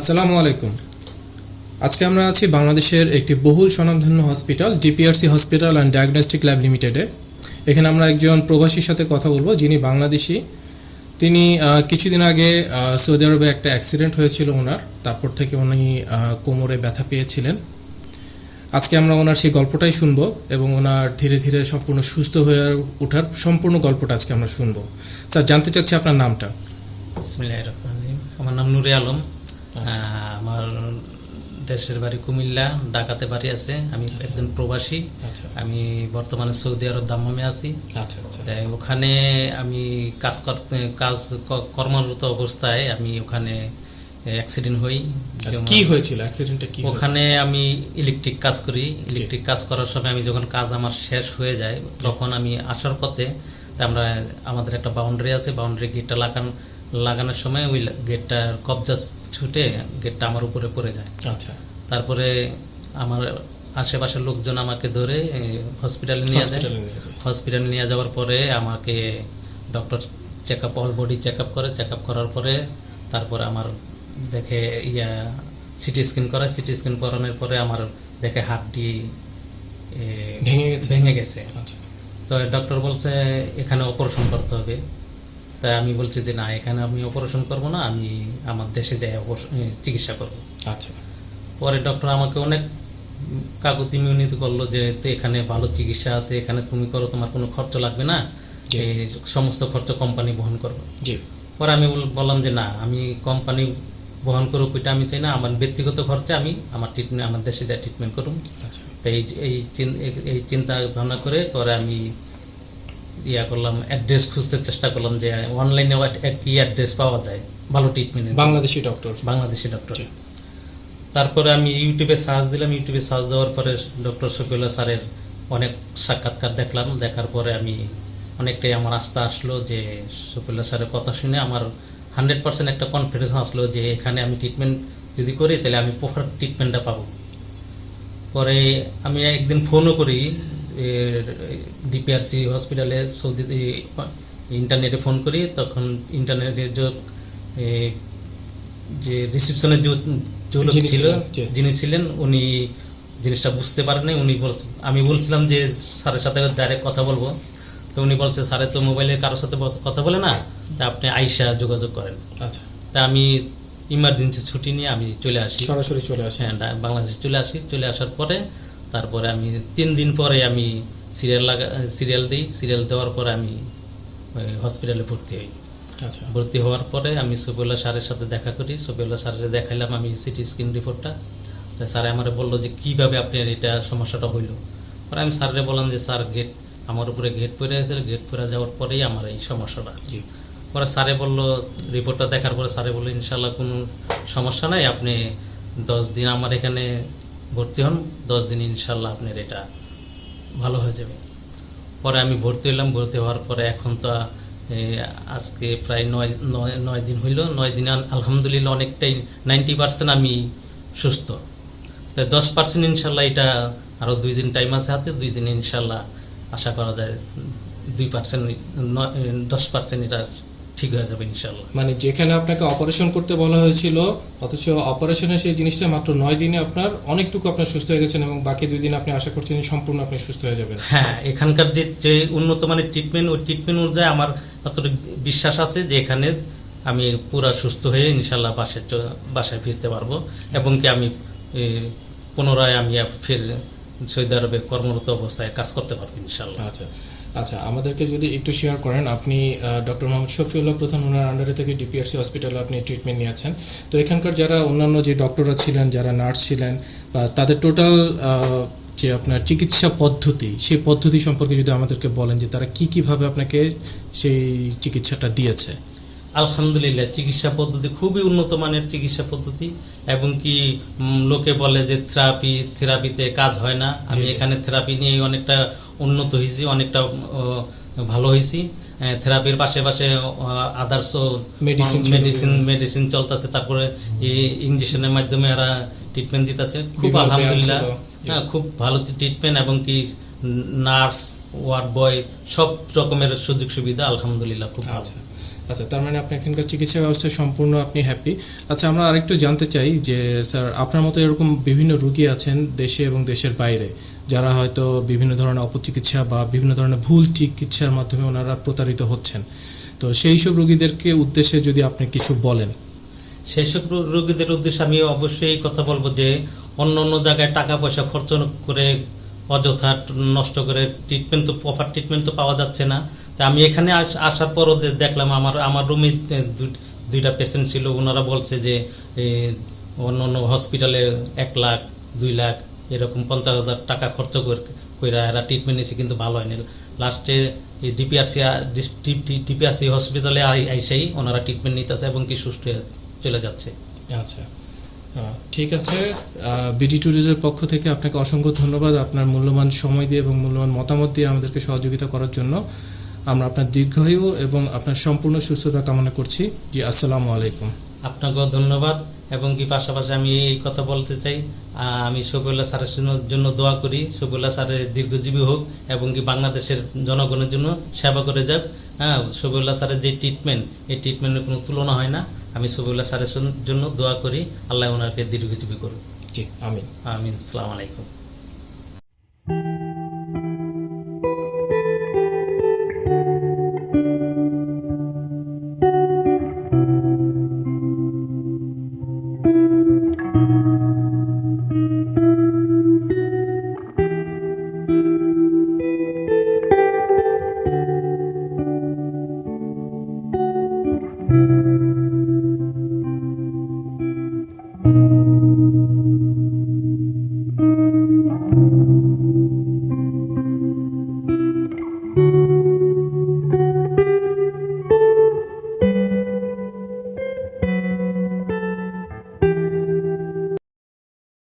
আসসালামু আলাইকুম। আজকে আমরা আছি বাংলাদেশের একটি বহুল স্বনামধন্য hospital, DPRC hospital and diagnostic lab লিমিটেডে। এখানে আমরা একজন প্রবাসীর সাথে কথা বলব, যিনি বাংলাদেশি। তিনি কিছুদিন আগে সৌদি আরবে একটা অ্যাক্সিডেন্ট হয়েছিল ওনার, তারপর থেকে উনি কোমরে ব্যথা পেয়েছিলেন। আজকে আমরা ওনার সেই গল্পটাই শুনব এবং ওনার ধীরে ধীরে সম্পূর্ণ সুস্থ হয়ে ওঠার সম্পূর্ণ গল্পটা আজকে আমরা শুনব। স্যার, জানতে চাচ্ছি আপনার নামটা। আমার নাম নুরে আলম। আমার দেশের বাড়ি কুমিল্লা ঢাকাতে বাড়ি আছে। আমি একজন প্রবাসী। আচ্ছা। আমি বর্তমানে সৌদি আরব দাম্মামে আছি। আচ্ছা আচ্ছা। ওখানে আমি কাজ করতে কাজ কর্মরত অবস্থায় আমি ওখানে অ্যাক্সিডেন্ট হই। আচ্ছা, কি হয়েছিল? অ্যাক্সিডেন্টটা কি ওখানে আমি ইলেকট্রিক কাজ করি। ইলেকট্রিক কাজ করার সময় আমি যখন কাজ আমার শেষ হয়ে যায় তখন আমি আসার পথে আমরা আমাদের একটা বাউন্ডারি আছে। বাউন্ডারি গেটটা লাগান লাগানোর সময় ওই গেটটার কবজা ছুটে গেটটা আমার উপরে পড়ে যায়। আচ্ছা। তারপরে আমার আশেপাশের লোকজন আমাকে ধরে হসপিটালে নিয়ে যায়। হসপিটালে নিয়ে যাওয়ার পরে আমাকে doctor check up all body check up করে। চেক আপ করার পরে তারপরে আমার দেখে ইয়া সিটি স্ক্যান করে। সিটি স্ক্যান করানোর পরে আমার দেখে এ, ভেঙে গেছে? ভেঙে গেছে। আচ্ছা। তো ডক্টর বলছে এখানে অপারেশন করতে হবে। তাই আমি বলছি যে না এখানে আমি অপারেশন করব না আমি আমার দেশে যাই চিকিৎসা করব। আচ্ছা। পরে ডক্টর আমাকে অনেক কাগতি মিউনিত করল যে তো এখানে ভালো চিকিৎসা আছে এখানে তুমি করো তোমার কোনো খরচ লাগবে না সমস্ত খরচ কোম্পানি বহন করবে। জি। পরে আমি বল- বললাম যে না আমি কোম্পানি বহন করুক ওইটা আমি চাই না আমার ব্যক্তিগত খরচে আমি আমার ট্রিটমেন্ট আমার দেশে যা ট্রিটমেন্ট করুন। আচ্ছা। তো এই এই চিন- এই- এই চিন্তা ভাবনা করে পরে আমি ইয়া করলাম অ্যাড্রেস খুঁজতে চেষ্টা করলাম যে অনলাইনে কি অ্যাড্রেস পাওয়া যায় ভালো treatment Bangladeshi doctor Bangladeshi doctor তারপরে আমি ইউটিউবে সার্চ দিলাম ইউটিউবে সার্চ দেওয়ার পরে ডক্টর শফিউল্লাহ স্যারের অনেক সাক্ষাৎকার দেখলাম। দেখার পরে আমি অনেকটাই আমার আস্থা আসলো যে শফিউল্লাহ স্যারের কথা শুনে আমার হান্ড্রেড পার্সেন্ট একটা কনফিডেন্স আসলো যে এখানে আমি ট্রিটমেন্ট যদি করি তাহলে আমি প্রপার ট্রিটমেন্টটা পাবো। পরে আমি একদিন ফোনও করি ডিপিআরসি হসপিটালে সৌদি ইন্টারনেটে ফোন করি তখন ইন্টারনেটে যে যে রিসিপশনের যে ছিল যিনি ছিলেন উনি জিনিসটা বুঝতে পারেননি উনি আমি বলছিলাম যে স্যারের সাথে ডাইরেক্ট কথা বলব। তো উনি বলছে স্যারে তো মোবাইলে কারোর সাথে কথা বলে না তা আপনি আইসা যোগাযোগ করেন। আচ্ছা। তা আমি ইমার্জেন্সি ছুটি নিয়ে আমি চলে আসি। সরাসরি চলে আসি। হ্যাঁ বাংলাদেশে চলে আসি। চলে আসার পরে তারপরে আমি তিন দিন পরে আমি সিরিয়াল লাগা সিরিয়াল দিই। সিরিয়াল দেওয়ার পরে আমি ওই হসপিটালে ভর্তি হই। আচ্ছা। ভর্তি হওয়ার পরে আমি সফিউল্লাহ স্যারের সাথে দেখা করি। সফিউল্লাহ স্যারের দেখাইলাম আমি সিটি স্ক্যান রিপোর্টটা তা স্যার আমার বলল যে কীভাবে আপনার এটা সমস্যাটা হইল? পরে আমি স্যারের বললাম যে স্যার গেট আমার উপরে গেট পরে আছে। গেট পরে যাওয়ার পরেই আমার এই সমস্যাটা। পরে স্যারে বলল রিপোর্টটা দেখার পরে স্যারে বলল ইনশাল্লাহ কোনো সমস্যা নাই। আপনি দশ দিন আমার এখানে ভর্তি হন, দশ দিন ইনশাল্লাহ আপনার এটা ভালো হয়ে যাবে। পরে আমি ভর্তি হলাম, ভর্তি হওয়ার পরে এখন তো আজকে প্রায় নয় নয় দিন হইল, নয় দিন আলহামদুলিল্লাহ অনেকটাই নাইনটি পার্সেন্ট আমি সুস্থ। তো দশ পার্সেন্ট ইনশাল্লাহ এটা আরও দুই দিন টাইম আছে হাতে, দুই দিন ইনশাল্লাহ আশা করা যায় দুই পার্সেন্ট দশ পার্সেন্ট এটা ঠিক হয়ে যাবে ইনশাল্লাহ মানে যেখানে আপনাকে অপারেশন করতে বলা হয়েছিল অথচ অপারেশনের সেই জিনিসটা মাত্র নয় দিনে আপনার অনেকটুকু আপনার সুস্থ হয়ে গেছেন এবং বাকি দুই দিন আপনি আশা করছেন সম্পূর্ণ আপনি সুস্থ হয়ে যাবেন। হ্যাঁ এখানকার যে যে উন্নত মানের ট্রিটমেন্ট ওই ট্রিটমেন্ট অনুযায়ী আমার এতটুকু বিশ্বাস আছে যে এখানে আমি পুরা সুস্থ হয়ে ইনশাল্লাহ বাসায় বাসায় ফিরতে পারব এবং কি আমি পুনরায় আমি ফের সৌদি আরবে কর্মরত অবস্থায় কাজ করতে পারব ইনশাল্লাহ আচ্ছা আচ্ছা আমাদেরকে যদি একটু শেয়ার করেন, আপনি ডক্টর মোহাম্মদ শফিউল্লাহ প্রধান ওনার আন্ডারে থেকে ডিপিআরসি হসপিটালে আপনি ট্রিটমেন্ট নিয়েছেন। তো এখানকার যারা অন্যান্য যে ডক্টররা ছিলেন, যারা নার্স ছিলেন, বা তাদের টোটাল যে আপনার চিকিৎসা পদ্ধতি, সেই পদ্ধতি সম্পর্কে যদি আমাদেরকে বলেন যে তারা কি কীভাবে আপনাকে সেই চিকিৎসাটা দিয়েছে। আলহামদুলিল্লাহ চিকিৎসা পদ্ধতি খুবই উন্নত মানের চিকিৎসা পদ্ধতি এবং কি লোকে বলে যে থেরাপি থেরাপিতে কাজ হয় না। আমি। এখানে থেরাপি নিয়ে অনেকটা উন্নত হয়েছি অনেকটা ভালো হয়েছি। থেরাপির পাশে পাশে আদার্স ছিল মেডিসিন মেডিসিন চলতেছে তারপরে ইঞ্জেকশনের মাধ্যমে এরা ট্রিটমেন্ট দিতেছে। খুব আলহামদুলিল্লাহ। হ্যাঁ খুব ভালো ট্রিটমেন্ট এবং কি নার্স ওয়ার্ড বয় সব রকমের সুযোগ সুবিধা আলহামদুলিল্লাহ খুব ভালো। আচ্ছা তার মানে আপনি এখানকার চিকিৎসা ব্যবস্থায় সম্পূর্ণ আপনি হ্যাপি আচ্ছা আমরা আরেকটু জানতে চাই যে স্যার আপনার মতো এরকম বিভিন্ন রুগী আছেন দেশে এবং দেশের বাইরে, যারা হয়তো বিভিন্ন ধরনের অপচিকিৎসা বা বিভিন্ন ধরনের ভুল চিকিৎসার মাধ্যমে ওনারা প্রতারিত হচ্ছেন। তো সেই সব রুগীদেরকে উদ্দেশ্যে যদি আপনি কিছু বলেন। সেসব রোগীদের উদ্দেশ্যে আমি অবশ্যই কথা বলব যে, অন্য অন্য জায়গায় টাকা পয়সা খরচ করে অযথা নষ্ট করে ট্রিটমেন্ট তো প্রপার ট্রিটমেন্ট তো পাওয়া যাচ্ছে না। তা আমি এখানে আস- আসার পরও দে- দেখলাম আমার আমার রুমে দুইটা পেশেন্ট ছিল। ওনারা বলছে যে অন্য অন্য হসপিটালে এক লাখ, দুই লাখ, এরকম পঞ্চাশ হাজার টাকা খরচ করে এরা ট্রিটমেন্ট নিয়েছে কিন্তু ভালো হয়নি। লাস্টে এই ডিপিআরসি ডিপিআরসি হসপিটালে আইসাই ওনারা ট্রিটমেন্ট নিতেছে এবং কি সুস্থ চলে যাচ্ছে। আচ্ছা। ঠিক আছে। বিডি ট্যুরিজের পক্ষ থেকে আপনাকে অসংখ্য ধন্যবাদ আপনার মূল্যবান সময় দিয়ে এবং মূল্যবান মতামত দিয়ে আমাদেরকে সহযোগিতা করার জন্য। আমরা আপনার দীর্ঘায়ু এবং আপনার সম্পূর্ণ সুস্থতা কামনা করছি। জি আসসালামু আলাইকুম। আপনাকেও ধন্যবাদ এবং কি পাশাপাশি আমি এই কথা বলতে চাই আমি শফিউল্লাহ স্যারের জন্য- দোয়া করি। শফিউল্লাহ স্যারের দীর্ঘজীবী হোক এবং কি বাংলাদেশের জনগণের জন্য সেবা করে যাক। হ্যাঁ শফিউল্লাহ স্যারের যে ট্রিটমেন্ট এই ট্রিটমেন্টের কোনো তুলনা হয় না। আমি শফিউল্লাহ স্যারের জন্য দোয়া করি। আল্লাহ ওনাকে দীর্ঘজীবী করুন জি আমিন। আমিন আসসালামু আলাইকুম।